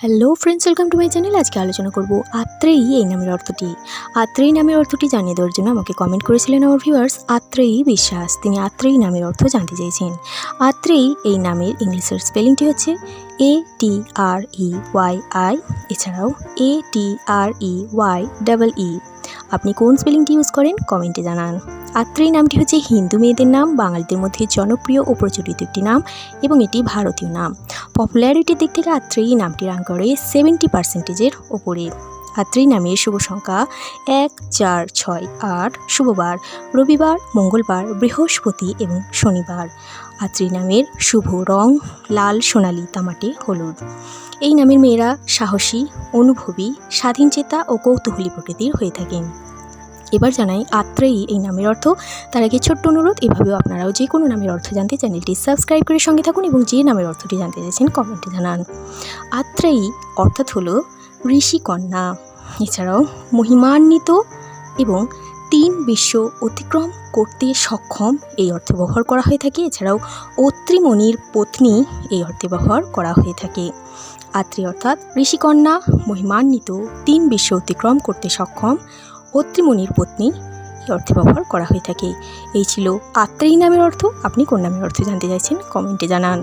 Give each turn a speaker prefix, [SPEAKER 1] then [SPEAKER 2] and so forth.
[SPEAKER 1] Hello friends welcome to my channel আজকে আলোচনা করব আত্রেয়ী এই নামের অর্থটি। আত্রেয়ী নামের অর্থটি জানিয়ে দেওয়ার জন্য আমাকে কমেন্ট করেছিলেন আমার ভিউয়ার্স আত্রেয়ী বিশ্বাস। তিনি আত্রেয়ী নামের অর্থ জানতে চেয়েছেন। আত্রেয়ী এই নামের ইংলিশের স্পেলিংটি হচ্ছে এ টি আর ই ওয়াই আই এছাড়াও এ টি আর ই ওয়াই ডাবল ই আপনি কোন স্পেলিংটি ইউজ করেন? কমেন্টে জানান। আত্রেয়ী নামটি হচ্ছে হিন্দু মেয়েদের নাম, বাঙালিদের মধ্যে জনপ্রিয় ও প্রচলিত একটি নাম এবং এটি ভারতীয় নাম। পপুলারিটির দিক থেকে আত্রেয়ী নামটি রান করে সেভেন্টি পার্সেন্টেজের ওপরে আত্রেয়ী নামের শুভ সংখ্যা এক, চার, ছয়, আট, শুভবার, রবিবার, মঙ্গলবার, বৃহস্পতি এবং শনিবার। আত্রেয়ী নামের শুভ রং লাল, সোনালি, তামাটে, হলুদ। এই নামের মেয়েরা সাহসী, অনুভবী, স্বাধীনচেতা ও কৌতূহলী প্রকৃতির হয়ে থাকেন। এবার জানাই আত্রেয়ী এই নামের অর্থ। তার আগে ছোট্ট অনুরোধ, এভাবেও আপনারাও যে কোনো নামের অর্থ জানতে চ্যানেলটি সাবস্ক্রাইব করে সঙ্গে থাকুন এবং যে নামের অর্থটি জানতে চাইছেন কমেন্টে জানান। আত্রেয়ী অর্থাৎ হলো ঋষিকন্যা এছাড়াও মহিমান্বিত এবং তিন বিশ্ব অতিক্রম করতে সক্ষম এই অর্থে ব্যবহার করা হয়ে থাকে। এছাড়াও অত্রিমণির পত্নী এই অর্থে ব্যবহার করা হয়ে থাকে। আত্রি অর্থাৎ ঋষিকন্যা মহিমান্বিত, তিন বিশ্ব অতিক্রম করতে সক্ষম অত্রিমণির পত্নী, এই অর্থে ব্যবহার করা হয়ে থাকে। এই ছিল আত্রেই নামের অর্থ। আপনি কোন নামের অর্থ জানতে চাইছেন, কমেন্টে জানান।